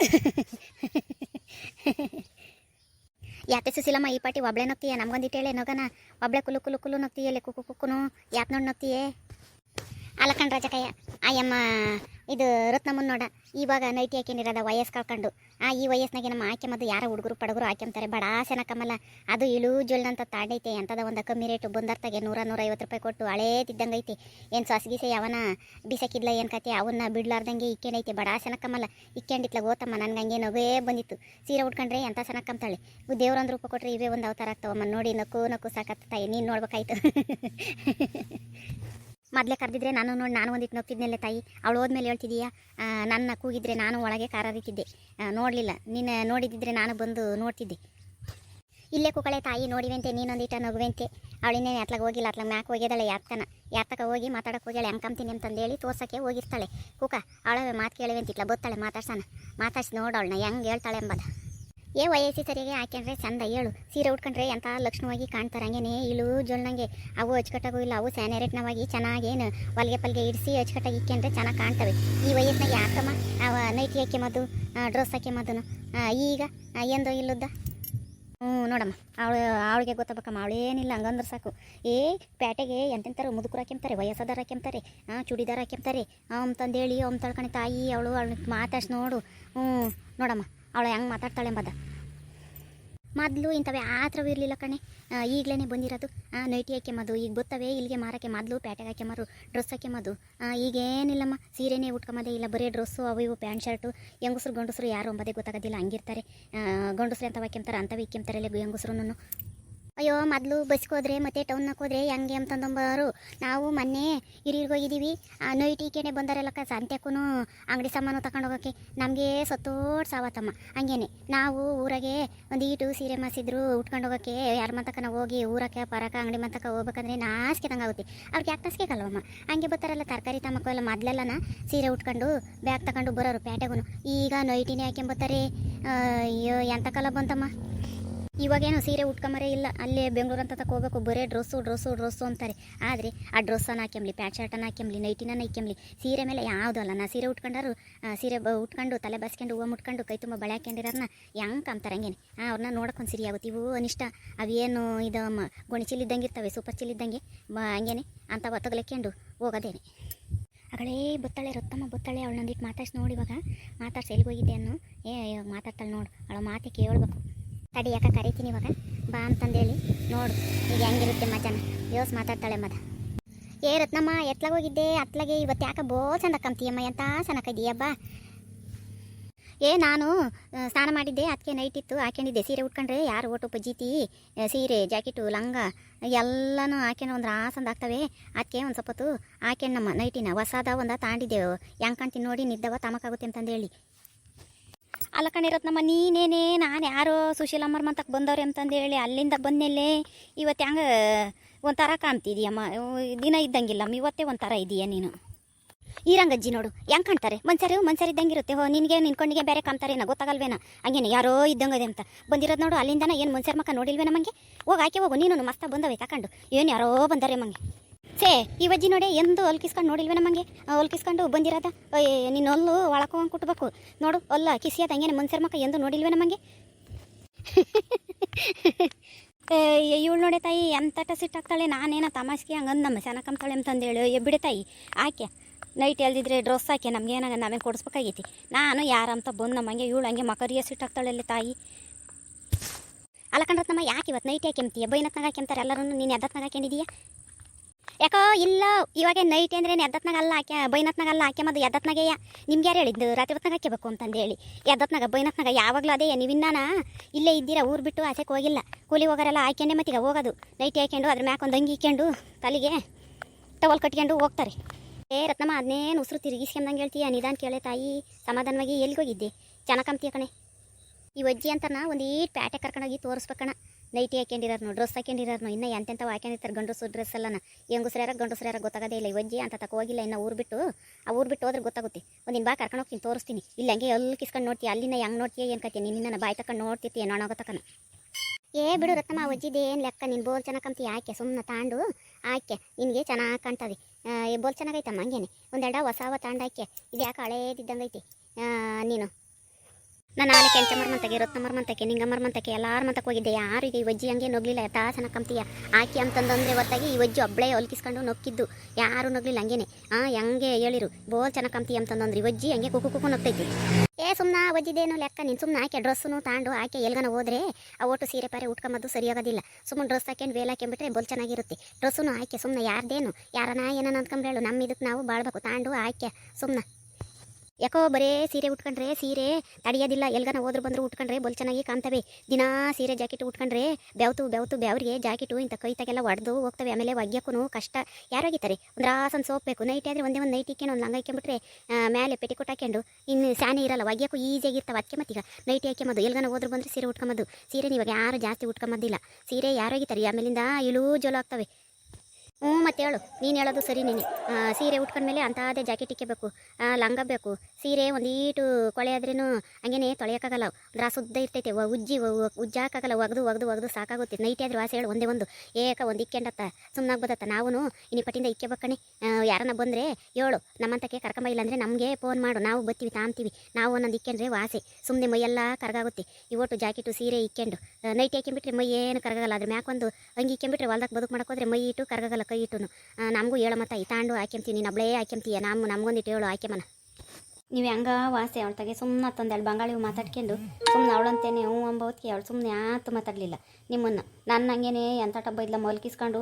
ಯಾತೆ ಸುಶೀಲಮ್ಮ, ಈ ಪಾಟಿ ಒಬ್ಳೆ ನಗ್ತೀಯ? ನಮ್ಗೊಂದಿಟ್ಟು ಹೇಳಿ, ನಗನ. ಒಬ್ಳೆ ಕುಲು ಕುಲು ಕುಲು ನಗ್ತೀಯಲ್ಲ, ಕುಕ್ಕು ಕುಕ್ಕುನು. ಯಾತ್ ನೋಡಿ ನಗ್ತೀಯೇ? ಅಲ್ಲ ಕಣ್ ರಾಜಕಯ್ಯ. ಆಯಮ್ಮ ಇದು ರತ್ನಮ್ಮನ್ ನೋಡ ಇವಾಗ ನೈಟಿ ಹಾಕೊಂಡಿರೋದ ವಯಸ್ಸು ಕಳ್ಕೊಂಡು. ಆ ಈ ವಯಸ್ಸಿನಾಗೆ ನಮ್ಮ ಆಕೆಮದ್ದು ಯಾರ ಹುಡುಗರು ಪಡಗರು ಹಾಕ್ಯಂತಾರೆ ಬಡ ಕಮಲ ಅದು ಇಳು ಜೊಲ್ನಂತ ತಾಡೈತೆ. ಅಂತದ ಒಂದು ಕಮ್ಮಿ ರೇಟು. ಬಂದರ್ತಾಗೆ ನೂರ ನೂರ ಐವತ್ತು ರೂಪಾಯಿ ಕೊಟ್ಟು ಹಳೇತಿದ್ದಂಗೆ ಐತಿ ಏನು ಸೊಸಗಿಸೆ ಅವನ ಬಿಸಕಿದ್ಲ ಏನು ಕತೆ? ಅವನ್ನ ಬಿಡ್ಲಾರ್ದಂಗೆ ಇಕ್ಕೇನೈತೆ. ಬಡ ಕಮಲ ಇಕ್ಕೊಂಡಿತ್ಲ ಗೋತಮ್ಮ ನನ್ಗೆ ಹಂಗೆ ನಗೇ ಬಂದಿತ್ತು. ಸೀರೆ ಉಟ್ಕೊಂಡ್ರೆ ಎಂಥ ದೇವ್ರ ದೇವ್ರೊಂದು ರೂಪ ಕೊಟ್ಟರೆ ಇವೇ ಒಂದು ಅವತಾರ ಆಗ್ತಾವಮ್ಮ. ನೋಡಿ ನಕ್ಕು ನಕ್ಕು ಸಾಕತ್ತಾಯಿ ನೀನು ನೋಡ್ಬೇಕಾಯ್ತು. ಮೊದಲೇ ಕರೆದಿದ್ರೆ ನಾನು ನೋಡಿ, ನಾನು ಒಂದಿಟ್ಟು ನಗ್ತಿದ್ನಲ್ಲ ತಾಯಿ. ಅವಳು ಹೋದ್ಮೇಲೆ ಹೇಳ್ತಿದೀಯಾ ನನ್ನ ಕೂಗಿದ್ರೆ ನಾನು ಒಳಗೆ ಕಾರರಿತಿದ್ದೆ. ನೋಡಲಿಲ್ಲ. ನಿನ್ನ ನೋಡಿದಿದ್ರೆ ನಾನು ಬಂದು ನೋಡ್ತಿದ್ದೆ. ಇಲ್ಲೇ ಕುಕಳೆ ತಾಯಿ, ನೋಡಿವೆಂತೆ ನೀನೊಂದಿಟ ನಗುವೆಂತೆ. ಅವಳಿನ್ನೇನು ಅತ್ಲಾಗ ಹೋಗಿಲ್ಲ, ಅತ್ಲಾಗ ಮ್ಯಾಕ್ ಹೋಗ್ಯದಳೆ ಯಾತನ. ಯಾತಕ ಹೋಗಿ ಮಾತಾಡಕ್ಕೆ ಹೋಗ್ಯಾಳೆ ಹೆಂಕಂತೀನಿ ಅಂತಂದೇಳಿ ತೋರ್ಸೋಕ್ಕೆ ಹೋಗಿರ್ತಾಳೆ. ಕುಕ ಅವಳವೇ ಮಾತು ಕೇಳಿವೆಂತಿಟ್ಲ ಬತ್ತಾಳೆ, ಮಾತಾಡ್ಸಣ. ಮಾತಾಡ್ಸಿ ನೋಡವಳನ್ನ ಹೆಂಗೆ ಹೇಳ್ತಾಳೆ ಎಂಬದ ಏ ವಯಸ್ಸಿ ಸರಿಯಾಗಿ ಹಾಕ್ಯಂಡ್ರೆ ಚಂದ ಹೇಳು. ಸೀರೆ ಉಟ್ಕೊಂಡ್ರೆ ಎಂಥ ಲಕ್ಷಣವಾಗಿ ಕಾಣ್ತಾರೆ ಹಂಗೇನೆ. ಇಳು ಜೊಳ್ನಂಗೆ. ಅವು ಅಚ್ಚುಕಟ್ಟಾಗೂ ಇಲ್ಲ, ಅವು ಸ್ಯಾನರೇಟ್ನವಾಗಿ ಚೆನ್ನಾಗೇನು. ಹೊಲಿಗೆ ಪಲ್ಗೆ ಇಡಿಸಿ ಅಚ್ಚುಕಟ್ಟಾಗಿ ಇಕ್ಕೊಂಡ್ರೆ ಚೆನ್ನಾಗಿ ಕಾಣ್ತವೆ. ಈ ವಯಸ್ಸಿನಾಗ ಯಾಕಮ್ಮ ಅವ ನೈಟಿ ಹಾಕ್ಯಮದು ಡ್ರೆಸ್ ಹಾಕ್ಯಮದನು ಈಗ ಎಂದೋ ಇಲ್ಲುದ್ದ? ಹ್ಞೂ, ನೋಡಮ್ಮ. ಅವಳು, ಅವಳಿಗೆ ಗೊತ್ತಾಗಬೇಕಮ್ಮ ಅವಳೇನಿಲ್ಲ ಹಂಗಂದ್ರೆ ಸಾಕು. ಏ, ಪ್ಯಾಟೆಗೆ ಎಂತೆಂತಾರೆ ಮುದುಕರು ಹಾಕ್ಯಂತಾರೆ ವಯಸ್ಸಾದಾರ ಹಾಕ್ಯಂತಾರೆ ಹಾಂ ಚೂಡಿದಾರ ಹಾಕ್ಯಂತಾರೆ. ಅಂತಂದೇಳಿ ಅವ್ನು ತಳ್ಕಣಿ ತಾಯಿ, ಅವಳು ಅವಳು ಮಾತಾಡ್ಸಿ ನೋಡು. ಹ್ಞೂ, ನೋಡಮ್ಮ. ಅವಳು ಹೆಂಗೆ ಮಾತಾಡ್ತಾಳೆ ಎಂಬದ ಮೊದಲು ಇಂಥವೇ ಆ ಥರವೂ ಇರಲಿಲ್ಲ ಕಣೆ. ಈಗಲೇ ಬಂದಿರೋದು. ನೈಟಿ ಹಾಕ್ಯಮದು ಈಗ ಗೊತ್ತವೆ ಇಲ್ಲಿಗೆ ಮಾರಕ್ಕೆ ಮೊದಲು ಪ್ಯಾಟೆಗೆ ಹಾಕ್ಯಮರು ಡ್ರೆಸ್ ಹಾಕ್ಯಮದು ಈಗೇನಿಲ್ಲಮ್ಮ, ಸೀರೆನೇ ಉಟ್ಕೊಂಬೋದೇ. ಇಲ್ಲ, ಬರೀ ಡ್ರೆಸ್ಸು, ಅವು ಇವು, ಪ್ಯಾಂಟ್ ಶರ್ಟು. ಹೆಂಗಸ್ರು, ಗಂಡಸರು ಯಾರು ಅಂಬೋದೇ ಗೊತ್ತಾಗೋದಿಲ್ಲ. ಹಂಗಿರ್ತಾರೆ. ಗಂಡಸ್ರು ಅಂತ ಹಾಕ್ಯಂತಾರೆ, ಅಂಥವು ಇಕ್ಕೆಂತಾರೆ ಹೆಂಗಸ್ರು ಅಯ್ಯೋ, ಮೊದಲು ಬಸ್ಗೆ ಹೋದ್ರೆ, ಮತ್ತೆ ಟೌನ್ನಾಗೆ ಹೋದ್ರೆ ಹೆಂಗೆ ಅಂತಂದಂಬರು ನಾವು ಮೊನ್ನೆ ಹಿರಿಯರ್ಗೆ ಹೋಗಿದ್ದೀವಿ. ಆ ನೈಟ್ ಈಕೆನೆ ಬಂದಾರಲ್ಲಕ್ಕ ಸಂತ್ಯಕ್ಕೂ ಅಂಗಡಿ ಸಾಮಾನು ತಗೊಂಡು ಹೋಗೋಕ್ಕೆ ನಮಗೆ ಸತ್ತೋಡ್ ಸಾವತ್ತಮ್ಮ. ಹಂಗೇನೆ. ನಾವು ಊರಾಗೆ ಒಂದು ಈಟು, ಸೀರೆ ಮಾಸಿದ್ರು, ಉಟ್ಕೊಂಡು ಹೋಗೋಕ್ಕೆ ಯಾರ ಮಂತಕ ನಾವು ಹೋಗಿ ಊರಕ್ಕೆ ಪರಕ ಅಂಗಡಿ ಮಂತಕ ಹೋಗ್ಬೇಕಂದ್ರೆ ನಾಚಿಕೆ ಆಗುತ್ತೆ. ಅವ್ರಿಗೆ ಯಾಕೆ ನಾಚಿಕೆ ಕಲ್ವಮ್ಮ ಹಂಗೆ ಬರ್ತಾರಲ್ಲ, ತರಕಾರಿ ತಮ್ಮಕ್ಕೂ ಎಲ್ಲ ಮೊದಲೆಲ್ಲನ ಸೀರೆ ಉಟ್ಕೊಂಡು ಬ್ಯಾಗ್ ತಗೊಂಡು ಬರೋರು ಪ್ಯಾಟೆಗೂ ಈಗ ನೈಟಿನೇ ಹಾಕೊಂಬತ್ತಾರೆ ಅಯ್ಯೋ ಎಂಥ ಕಾಲ ಬಂತಮ್ಮ ಇವಾಗೇನು ಸೀರೆ ಉಟ್ಕೊಂಬರೇ ಇಲ್ಲ. ಅಲ್ಲೇ ಬೆಂಗಳೂರು ಅಂತ ಹೋಗ್ಬೇಕು ಬರೀ ಡ್ರೆಸ್ಸು ಡ್ರೆಸ್ಸು ಡ್ರೆಸ್ಸು ಅಂತಾರೆ. ಆದರೆ ಆ ಡ್ರೆಸ್ಸನ್ನು ಹಾಕ್ಯಂಬ್ಲಿ, ಪ್ಯಾಂಟ್ ಶರ್ಟನ್ನು ಹಾಕ್ಯಂಬ್ಲಿ ನೈಟಿನ ಹಾಕ್ಯಂಬ್ಲಿ, ಸೀರೆ ಮೇಲೆ ಯಾವುದೂ ಅಲ್ಲ. ನಾ ಸೀರೆ ಉಟ್ಕೊಂಡಾರು ಸೀರೆ ಉಟ್ಕೊಂಡು ತಲೆ ಬಸ್ಕೊಂಡು ಹೂವು ಮುಟ್ಕೊಂಡು ಕೈ ತುಂಬ ಬಳೆ ಹಾಕ್ಯಂಡಿರೋರ್ನ ಹೆಂಗೆ ಕಾಮ್ತಾರೆ ಹಂಗೇನೆ ಅವ್ರನ್ನ ನೋಡ್ಕೊಂಡು ಸಿರಿ ಆಗುತ್ತೆ. ಇವು ಅನಿಷ್ಟ. ಅವೇನು ಇದು ಇದ್ದಂಗೆ ಇರ್ತವೆ, ಸೂಪರ್ ಚಿಲ್ ಇದ್ದಂಗೆ. ಬ, ಹಂಗೇನೆ. ಅಂತ ತಗಲಿಕ್ಕೊಂಡು ಹೋಗೋದೇನೆ. ಅಗಳೇ ಬತ್ತಾಳೆ, ರೊತ್ತಮ್ಮ ಬತ್ತಾಳೆ ನಂದಿಟ್ಟು ಮಾತಾಡ್ಸಿ ನೋಡಿ ಇವಾಗ. ಮಾತಾಡ್ಸಿ ಎಲ್ಲಿಗೆ ಹೋಗಿದ್ದೆ ಅನ್ನು. ಏ ಮಾತಾಡ್ತಾಳೆ ನೋಡು. ಅವಳ ಮಾತೆ ಕೇಳಬೇಕು. ತಡಿ ಯಾಕೆ ಕರಿತೀನಿ ಇವಾಗ? ಬಾ ಅಂತಂದೇಳಿ, ನೋಡು, ಈಗ ಹೆಂಗಿರುತ್ತೆ ಮಜಾನ? ಯೋಸ್ ಮಾತಾಡ್ತಾಳೆ ಮದ. ಏ ರತ್ನಮ್ಮ, ಎತ್ಲಾಗ ಹೋಗಿದ್ದೆ, ಅತ್ಲಾಗೆ ಇವತ್ತು ಯಾಕೆ ಬೋ ಚಂದ ಕಂತೀಯಮ್ಮ, ಎಂತ ಸನಕದೀಯಬ್ಬ ಏ ನಾನು ಸ್ನಾನ ಮಾಡಿದ್ದೆ ಅದಕ್ಕೆ ನೈಟ್ ಇತ್ತು ಹಾಕೊಂಡಿದ್ದೆ ಸೀರೆ ಉಟ್ಕೊಂಡ್ರೆ ಯಾರು ಓಟು ಪಜ್ಜಿತಿ ಸೀರೆ ಜಾಕೆಟು ಲಂಗ, ಎಲ್ಲನೂ ಹಾಕ್ಯನ ಒಂದು ರಾಸಂದ ಆಗ್ತವೆ ಅದಕ್ಕೆ ಒಂದು ಸ್ವಲ್ಪ ಹೊತ್ತು ಹಾಕ್ಯಣ್ಣಮ್ಮ ನೈಟಿನ ಹೊಸದ ಒಂದು ತಾಂಡಿದ್ದೆವು. ಹೆಂಗೆ ಕಾಣ್ತೀನಿ ನೋಡಿ, ನಿದ್ದವ ತಮಕಾಗುತ್ತೆ ಅಂತಂದೇಳಿ. ಅಲ್ಲ ಕಣಿರತ್ನಮ್ಮ ನೀನೇನೇ, ನಾನು ಯಾರೋ ಸುಶೀಲಮ್ಮರ ಮಂತಕ್ಕೆ ಬಂದವ್ರಿ ಅಂತಂದು ಹೇಳಿ ಅಲ್ಲಿಂದ ಬಂದಲ್ಲಿ ಇವತ್ತು ಹೆಂಗೆ ಒಂಥರ ಕಾಣ್ತಿದೀಯಮ್ಮ. ದಿನ ಇದ್ದಂಗಿಲ್ಲಮ್ಮ ಇವತ್ತೇ ಒಂಥರ ಇದೀಯ ನೀನು. ಈರಂಗಜ್ಜಿ ನೋಡು, ಹೆಂಗೆ ಕಾಣ್ತಾರೆ? ಮನ್ಸರು ಮನ್ಸರು ಇದ್ದಂಗೆ ಇರುತ್ತೆ. ಹೋ, ನಿನಗೆ ನಿನ್ಕೊಂಡಿಗೆ ಬೇರೆ ಕಾಣ್ತಾರೇನ ಗೊತ್ತಾಗಲ್ವೇನ? ಹಂಗೇನೆ, ಯಾರೋ ಇದ್ದಂಗದೆ ಅಂತ. ಬಂದಿರೋದು ನೋಡು, ಅಲ್ಲಿಂದನ ಏನು ಮನ್ಸರ್ ಮಕ್ಕ ನೋಡಿಲ್ವೇ ಮಂಗೆ ಹೋಗಿ ಆಕೆ ಹೋಗು ನೀನು ಮಸ್ತ ಬಂದವೆ, ತಕೊಂಡು. ಏನು ಯಾರೋ ಬಂದಾರೆ ಮಂಗೆ ಸೇ ಈ ವಜ್ಜಿ ನೋಡಿ ಎಂದು ಹೊಲ್ಕಿಸ್ಕೊಂಡು ನೋಡಿಲ್ವೇ ನಮಗೆ ಹೊಲ್ಕಿಸ್ಕೊಂಡು ಬಂದಿರದ? ನೀನು ಹೊಲ್ಲು ಒಳಕೋಂಗೆ ಕುಟ್ಬೇಕು. ನೋಡು, ಹೊಲ್ಲ ಕಿಸಿಯದ ಹಂಗೇನೆ ಮನ್ಸರ್ ಮಕ್ಕ ಎಂದು ನೋಡಿಲ್ವೇ ನಮಗೆ ಇವಳು ನೋಡೆ ತಾಯಿ, ಎಂತಟ ಸಿಟ್ಟಾಗ್ತಾಳೆ ನಾನೇನ ತಮಾಷೆಗೆ ಹಂಗಂದು ನಮ್ಮ ಸೆನಕಂತಾಳೆ ಅಂತಂದೇಳಿ ಎಬ್ಬಿಡೆ ತಾಯಿ ಆಕೆ ನೈಟ್ ಎಲ್ದಿದ್ರೆ ಡ್ರೆಸ್ ಹಾಕಿ ನಮ್ಗೆ ಏನಾಗ ನಾವೇ ಕೊಡಿಸ್ಬೇಕಾಗೈತಿ. ನಾನು ಯಾರಂತ ಬಂದು ನಮಗೆ ಇವಳು ಹಂಗೆ ಮಕರಿಯ ಸಿಟ್ಟಾಗ್ತಾಳೆ ಅಲ್ಲಿ ತಾಯಿ. ಅಲ್ಲ ಕಂಡ್ರತ್ನಮ್ಮ ಯಾಕೆ ಇವತ್ತು ನೈಟ್ ಯಾಕೆ ಎಂತೀಯ ಬೈನತ್ನಾಗ ಹಾಕ್ಯಂತಾರೆ ಎಲ್ಲರೂ ನೀನು ಎದ್ದತ್ನಾಗ ಹಾಕ್ಯಂಡಿದೀಯ? ಯಾಕೋ ಇಲ್ಲ, ಇವಾಗ ನೈಟ್ ಅಂದ್ರೆ ಅಲ್ಲ ಹಾಕ್ಯ, ಬೈನತ್ನಾಗ ಅಲ್ಲ ಹಾಕ್ಯಮದು ಎದ್ದತ್ನಾಗೆಯ ನಿಮ್ಗೆ ಯಾರು ಹೇಳಿದ್ದು? ರಾತ್ರಿ ಹೊತ್ನಾಗ ಹಾಕ್ಯಬೇಕು ಅಂತಂದೇಳಿ ಎದ್ದತ್ನಾಗ, ಬೈನತ್ನಾಗ, ಯಾವಾಗಲೂ ಅದೇ ನೀವಿನ್ನಾನ ಇಲ್ಲೇ ಇದ್ದೀರಾ, ಊರು ಬಿಟ್ಟು ಆಚೆಗೆ ಹೋಗಿಲ್ಲ. ಕೂಲಿ ಹೋಗೋರೆಲ್ಲ ಹಾಕ್ಯಂಡೆ ಮತ್ತೀಗ ಹೋಗೋದು. ನೈಟ್ ಹಾಕ್ಯಂಡು, ಅದ್ರ ಮ್ಯಾಕ್ ಒಂದು ಅಂಗಿ ಇಕ್ಕೊಂಡು ತಲೆಗೆ ಟವಲ್ ಕಟ್ಕೊಂಡು ಹೋಗ್ತಾರೆ. ಏ ರತ್ನಮ್ಮ ಅದನ್ನೇನು ಉಸಿರು ತಿರುಗಿಸ್ಕೊಂಡಂಗೆ ಹೇಳ್ತೀಯ? ನಿಧಾನ ಕೇಳೆ ತಾಯಿ, ಸಮಾಧಾನವಾಗಿ ಎಲ್ಲಿಗೋಗಿದ್ದೆ ಚೆನ್ನಾಗಿ ಕಂಬ್ತೀಯ ಕಣೆ. ಈ ಅಜ್ಜಿ ಅಂತನ ಒಂದು ಈಟ್ ಪ್ಯಾಟೆ ಕರ್ಕೊಂಡೋಗಿ ತೋರಿಸ್ಬೇಕಣ ನೈಟಿ ನೋ ಡ್ರೆಸ್ ಹಾಕೊಂಡಿರೋನು ಇನ್ನು ಎಂತೆಂಥವು ಹಾಕೊಂಡಿರ್ತಾರೆ ಗಂಡಸು ಡ್ರೆಸ್ ಎಲ್ಲನ. ಹೆಂಗಸ್ರ್ಯಾರ ಗಂಡಸ್ರ್ಯಾರ ಗೊತ್ತಾಗೋದೇ ಇಲ್ಲ. ಇವಜ್ಜಿ ಅಂತ ತಕ ಹೋಗಿಲ್ಲ. ಇನ್ನು ಊರು ಬಿಟ್ಟು ಆ ಊರು ಬಿಟ್ಟು ಹೋದ್ರೆ ಗೊತ್ತಾಗುತ್ತೆ. ಒಂದಿನ ಬಾ ಕರ್ಕೊಂಡು ಹೋಗ್ತೀನಿ ತೋರಿಸ್ತೀನಿ. ಇಲ್ಲ ಹಂಗೆ ಎಲ್ಲಿ ಕಿಸ್ಕೊಂಡು ನೋಡ್ತೀಯ ಅಲ್ಲಿನ ಹೆಂಗೆ ನೋಡ್ತೀಯ ಏನು ಕತ್ತೀಯ ನಿನ್ನ ಬಾಯಿ ತಕೊಂಡು ನೋಡ್ತಿರ್ತೀಯ ನೋಡೋಗತ್ತಕನ ಏ ಬಿಡು ರತ್ನಮ್ಮ ಒಜ್ಜಿದೆ ಏನು ಲೆಕ್ಕ? ನೀನು ಬೋಲ್ ಚೆನ್ನಾಗಿ ಕಂತಿ ಆಕೆ ಸುಮ್ಮನೆ ತಾಂಡು ಆಕೆ ನಿನಗೆ ಚೆನ್ನಾಗಿ ಕಾಣ್ತದೆ. ಬೋಲ್ ಚೆನ್ನಾಗೈತಮ್ಮ ಹಂಗೇನೆ. ಒಂದೆರಡ ಹೊಸವ ತಾಂಡು ಆಕೆ. ಇದು ಯಾಕೆ ಹಳೇದಿದ್ದಂಗೆ ಐತಿ ಆ, ನೀನು. ನಾನು ನಾಳೆ ಕೆಂಚ ಮರ್ಮಂತಕ್ಕೆ ರತ್ನ ಮರ್ಮಂತಕ್ಕೆ ನಿಂಗ ಮರ್ಮಂತಕ್ಕೆ, ಎಲ್ಲಾರ ಮಂತಕ್ಕೆ ಹೋಗಿದ್ದೆ. ಯಾರಿಗೆ ಈ ವಜ್ಜಿ ಹಂಗೆ ನೊಗ್ಲಿಲ್ಲ ತಾಸನ ಕಂತೀಯ ಆಕಿ ಅಂತಂದ್ರೆ ಹೊತ್ತಾಗಿ ಈ ವಜ್ಜು ಒಬ್ಳೆ ಹೊಲ್ಕಿಸ್ಕೊಂಡು ನೊಕ್ಕಿದ್ದು. ಯಾರು ನೋಗ್ಲಿಲ್ಲ ಹಂಗೇನೆ. ಆ, ಹೆಂಗೆ ಹೇಳಿರು. ಬೋಲ್ ಚೆನ್ನಾಗಿ ಕಂತಿ ಅಂತಂದ್ರೆ ಈ ವಜ್ಜಿ ಹಂಗೆ ಕುಕ್ಕು ಕುಕ್ಕು ನೊಗ್ತೈತಿ. ಏ ಸುಮ್ಮನೆ ವಜ್ಜಿದೇನು ಲೆಕ್ಕ? ನೀನು ಸುಮ್ಮನೆ ಆಕೆ ಡ್ರೆಸ್ಸನ್ನು ತಾಂಡು ಆಕೆ ಎಲ್ಗನ ಹೋದ್ರೆ ಆ ಒಟ್ಟು ಸೀರೆ ಪಾರೆ ಉಟ್ಕೊಂಬದ್ದು ಸರಿಯಾಗೋದಿಲ್ಲ. ಸುಮ್ಮನೆ ಡ್ರೆಸ್ ಹಾಕೊಂಡು ವೇಲ್ ಹಾಕೊಂಡ್ಬಿಟ್ರೆ ಬೋಲ್ ಚೆನ್ನಾಗಿರುತ್ತೆ. ಡ್ರೆಸ್ಸನ್ನು ಆಕೆ ಸುಮ್ಮನೆ ಯಾರ್ದೇನು? ಯಾರನ ಏನನ ಅಂದ್ಕೊಂಡ್ರೇಳು ನಮ್ಮ ಇದಕ್ಕೆ ನಾವು ಬಾಳ್ಬೇಕು. ತಾಂಡು ಆಕೆ ಸುಮ್ಮನೆ ಯಾಕೋ ಬರೇ ಸೀರೆ ಉಟ್ಕೊಂಡ್ರೆ ಸೀರೆ ತಡೆಯೋದಿಲ್ಲ ಎಲ್ಗನ ಹೋದ್ರು ಬಂದ್ರು ಉಟ್ಕೊಂಡ್ರೆ ಬಲ್ ಚೆನ್ನಾಗಿ ಕಾಣ್ತವೆ. ದಿನಾ ಸೀರೆ ಜಾಕೆಟ್ ಉಟ್ಕೊಂಡ್ರೆ ಬೆವತು ಬೆವತು ಬೆವ್ರಿಗೆ ಜಾಕೆಟು ಇಂಥ ಕೈತಾಗೆಲ್ಲ ಒಡೆದು ಹೋಗ್ತವೆ ಆಮೇಲೆ ಒಗ್ಯಕ್ಕೂ ಕಷ್ಟ. ಯಾರಾಗಿದ್ದಾರೆ? ಒಂದು ರಾಸನ್ ಸೋಪ್ ಬೇಕು. ನೈಟ್ ಆದರೆ ಒಂದೇ ಒಂದು ನೈಟ್ ಇಕ್ಕೊಂಡು ಒಂದು ಲಂಗ ಹಾಕ್ಕೊಂಬಿಟ್ರೆ ಆ, ಮೇಲೆ ಪೆಟಿಕೋಟ್ ಹಾಕೊಂಡು ಇನ್ನು ಸ್ಯಾನೆ ಇರಲ್ಲ ಒಗ್ಯಕ್ಕೂ ಈಸಿಯಾಗಿರ್ತವೆ ಅದಕ್ಕೆ ಮತ್ತೀಗ ನೈಟ್ ಮದ್ದು ಎಲ್ಗನ ಹೋದ್ರು ಬಂದರೆ ಸೀರೆ ಉಟ್ಕೊಂಬದು ಸೀರೆ ಇವಾಗ ಯಾರು ಜಾಸ್ತಿ ಉಟ್ಕೊಂಬದಿಲ್ಲ. ಸೀರೆ ಯಾರಾಗಿದ್ದಾರೆ? ಆಮೇಲಿಂದ ಇಳೂ ಜೋಲು ಆಗ್ತವೆ. ಹ್ಞೂ, ಮತ್ತೆ ಹೇಳು. ನೀನು ಹೇಳೋದು ಸರಿ ನೀನೆ. ಸೀರೆ ಉಟ್ಕೊಂಡ್ಮೇಲೆ ಅಂಥದ್ದೇ ಜಾಕೆಟ್ ಇಕ್ಕಬೇಕು. ಬೇಕು ಲಂಗ ಬೇಕು. ಸೀರೆ ಒಂದೀಟು ಕೊಳೆ ಆದ್ರೂ ಹಂಗೇನೆ ತೊಳೆಯೋಕ್ಕಾಗಲ್ಲ. ಒಂಥರ ಸುದ್ದ ಇರ್ತೈತೆ. ಉಜ್ಜಿ ಉಜ್ಜಾಕಾಗಲ್ಲ. ಒಗ್ದು ಒಗ್ದು ಒಗ್ದು ಸಾಕಾಗುತ್ತೆ. ನೈಟ್ ಆದ್ರೆ ವಾಸಿ ಹೇಳು. ಒಂದೇ ಒಂದು. ಏಕ ಒಂದು ಇಕ್ಕೆಂಡತ್ತ. ಸುಮ್ಮನಾಗಿ ಬದತ್ತ. ನಾವು ಇನಿ ಪಟ್ಟಿಂದ ಇಕ್ಕೆಬೇಕಣೆ ಯಾರನ್ನ ಬಂದರೆ ಹೇಳು. ನಮ್ಮಂತಕ್ಕೆ ಕರ್ಕೊಂಬ ಇಲ್ಲಾಂದರೆ ನಮಗೆ ಫೋನ್ ಮಾಡು. ನಾವು ಬರ್ತೀವಿ ತಾಂತೀವಿ ನಾವು ಒಂದೊಂದು ಇಕ್ಕೊಂಡ್ರೆ ವಾಸೆ. ಸುಮ್ಮನೆ ಮೈಯೆಲ್ಲ ಕರಗಾಗುತ್ತೆ. ಇವತ್ತು ಜಾಕೆಟು, ಸೀರೆ, ಇಕ್ಕೊಂಡು. ನೈಟ್ ಹಾಕೊಂಬಿಟ್ರೆ ಮೈ ಏನು ಕರಗಲ್ಲ ಅದ್ರ ಮ್ಯಾಕೊಂದು ಹಂಗೆ ಇಕ್ಕೆಂಬಿಟ್ರೆ ಹೊಲ್ದಾಗ ಬದುಕು ಮಾಡೋಕೋದ್ರೆ ಮೈ ಇಟ್ಟು ಕರಗಲ್ಲ ಕೈ ಇಟ್ಟು ನಮಗೂ ಹೇಳ ಮತ್ತ ಈ ತಾಂಡು ಹಾಕ್ಯಂತೀನಿ ನೀನು ಅಬ್ಳೇ ಹಾಕ್ಯಂತೀಯ ನಮ್ಮ ನಮಗೊಂದಿಟ್ಟು ಹೇಳು ಆಯ್ಕೆಮನ ನೀವು ಹೆಂಗ ವಾಸಿ ಅವಳ ತಗೆ ಸುಮ್ಮನೆ ತಂದೆಳು ಬಂಗಾಳಿ ಮಾತಾಡ್ಕೊಂಡು ಸುಮ್ಮನೆ ಅವಳಂತೇನೆ ಹ್ಞೂ ಅಂಬೋದ್ಕೆ ಅವಳು ಸುಮ್ಮನೆ ಯಾತು ಮಾತಾಡಲಿಲ್ಲ. ನಿಮ್ಮನ್ನು ನನ್ನ ಹಂಗೇನೆ ಎಂಥ ಟಬ್ಬ ಇಲ್ಲ ಮಲ್ಕಿಸ್ಕೊಂಡು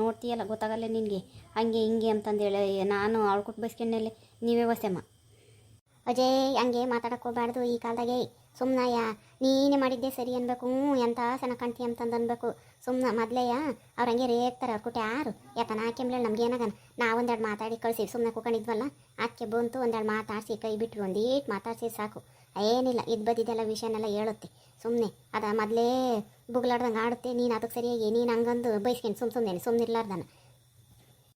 ನೋಡ್ತೀಯಲ್ಲ ಗೊತ್ತಾಗಲ್ಲ ನಿನಗೆ. ಹಂಗೆ ಹಿಂಗೆ ಅಂತಂದೇಳಿ ನಾನು ಅವಳು ಕೊಟ್ಟು ಬೈಸ್ಕೊಂಡೇಲೆ ನೀವೇ ವಸೆಮ್ಮ ಅಜಯ್ ಹಂಗೆ ಮಾತಾಡಕ್ಕೆ ಹೋಗ್ಬಾರ್ದು ಈ ಕಾಲದಾಗೆ. ಸುಮ್ಮನೆ ಯಾ ನೀನೇ ಮಾಡಿದ್ದೆ ಸರಿ ಅನ್ಬೇಕು. ಹ್ಞೂ, ಎಂತ ಸಣ್ಣ ಕಾಣ್ತಿ ಅಂತಂದು ಅನ್ಬೇಕು. ಸುಮ್ಮನೆ ಮೊದಲೆಯ ಅವ್ರು ಹಂಗೆ ರೇಗ್ತಾರೆ ಅವ್ರ ಕುಟೆ ಯಾರು? ಯಾಕನ ಹಾಕ್ಯಂಬ್ಲೆ ನಮ್ಗೆ ಏನಾಗನ? ನಾವು ಒಂದೆರಡು ಮಾತಾಡಿ ಕಳಿಸಿ ಸುಮ್ಮನೆ ಕೂಕೊಂಡಿದ್ವಲ್ಲ? ಆಕೆ ಬಂತು, ಒಂದೆರಡು ಮಾತಾಡಿಸಿ, ಕೈ ಬಿಟ್ರು, ಒಂದೀಟ್ ಮಾತಾಡಿಸಿ ಸಾಕು. ಏನಿಲ್ಲ, ಇದು ಬದಿದ್ದೆಲ್ಲ ವಿಷಯನೆಲ್ಲ ಹೇಳುತ್ತೆ. ಸುಮ್ಮನೆ ಅದ ಮೊದಲೇ ಬುಗ್ಲಾಡ್ದಂಗೆ ಆಡುತ್ತೆ, ನೀನು ಅದಕ್ಕೆ ಸರಿಯಾಗಿ, ನೀನು ಹಂಗಂದು ಬೈಸ್ಕೊಂಡು ಸುಮ್ಮ ಸುಮ್ಮನೆ ಸುಮ್ಮನೆ ಇರ್ಲಾರ್ದನ.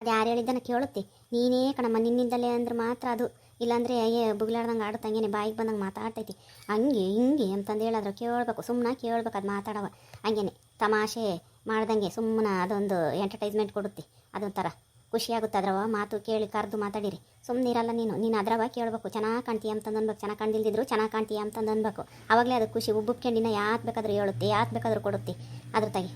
ಅದು ಯಾರು ಹೇಳಿದ್ದನ ಕೇಳುತ್ತೆ? ನೀನೇ ಕಣಮ್ಮ, ನಿನ್ನಿಂದಲೇ ಅಂದ್ರೆ ಮಾತ್ರ ಅದು. ಇಲ್ಲಾಂದ್ರೆ ಏ ಬುಗ್ಲಾಡ್ದಂಗೆ ಆಡ್ತಂಗೇನೆ ಬಾಯಿಗೆ ಬಂದಂಗೆ ಮಾತಾಡ್ತೈತಿ. ಹಂಗೆ, ಹಿಂಗೆ ಅಂತಂದು ಹೇಳಿದ್ರೆ. ಕೇಳಬೇಕು ಸುಮ್ಮನೆ ಕೇಳ್ಬೇಕು ಅದು ಮಾತಾಡವ. ಹಂಗೇನೆ, ತಮಾಷೆ ಮಾಡ್ದಂಗೆ ಸುಮ್ಮನೆ ಅದೊಂದು ಎಂಟರ್ಟೈಸ್ಮೆಂಟ್ ಕೊಡುತ್ತೆ. ಅದೊಂಥರ ಖುಷಿಯಾಗುತ್ತೆ ಅದ್ರವ. ಮಾತು ಕೇಳಿ ಕರೆದು ಮಾತಾಡಿರಿ. ಸುಮ್ಮನೆ ಇರಲ್ಲ ನೀನು. ನೀನು ಅದ್ರವ ಕೇಳಬೇಕು. ಚೆನ್ನಾಗಿ ಕಾಣ್ತೀಯ ಅಂತಂದು ಅನ್ಬೇಕು. ಚೆನ್ನಾಗಿ ಕಂಡಿಲ್ದಿದ್ರು ಚೆನ್ನಾಗಿ ಕಾಣ್ತೀಯ ಅಂತಂದು ಅನ್ಬೇಕು. ಅವಾಗಲೇ ಅದು ಖುಷಿ ಉಬ್ಬುಬ್ಕೊಂಡಿನ ಯಾಕೆ ಬೇಕಾದ್ರೂ ಹೇಳುತ್ತೆ. ಯಾಕೆ ಬೇಕಾದ್ರೂ ಕೊಡುತ್ತೆ. ಅದ್ರ ತಾಗಿ.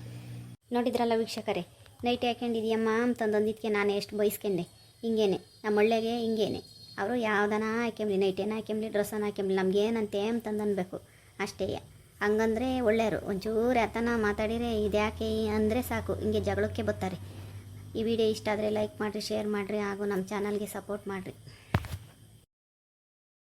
ನೋಡಿದ್ರಲ್ಲ ವೀಕ್ಷಕರೇ, ನೈಟ್ ಹಾಕೊಂಡಿದ್ಯಮ್ಮ ಅಂತಂದು ನಾನು ಎಷ್ಟು ಬಯಸ್ಕೊಂಡೆ ಹಿಂಗೇನೆ ನಮ್ಮ ಒಳ್ಳೆಗೆ ಹಿಂಗೇನೆ. ಅವರು ಯಾವ್ದನ ಹಾಕ್ಯಂಬ್ಲಿ, ನೈಟೇನ ಹಾಕ್ಯಂಬ್ಲಿ, ಡ್ರೆಸ್ಸನ್ನು ಹಾಕ್ಯಂಬ್ಲಿ, ನಮ್ಗೇನಂತೆ ಅಂತಂದು ಅನ್ಬೇಕು ಅಷ್ಟೇ. ಹಂಗಂದ್ರೆ ಒಳ್ಳೆಯರು. ಒಂಚೂರು ಯಾತನ ಮಾತಾಡಿದರೆ ಇದ್ಯಾಕೆ ಅಂದರೆ ಸಾಕು. ಹಿಂಗೆ ಜಗಳಕ್ಕೆ ಬರ್ತಾರೆ. ಈ ವಿಡಿಯೋ ಇಷ್ಟ ಆದರೆ ಲೈಕ್ ಮಾಡಿರಿ ಶೇರ್ ಮಾಡಿರಿ ಹಾಗೂ ನಮ್ಮ ಚಾನಲ್ಗೆ ಸಪೋರ್ಟ್ ಮಾಡಿರಿ.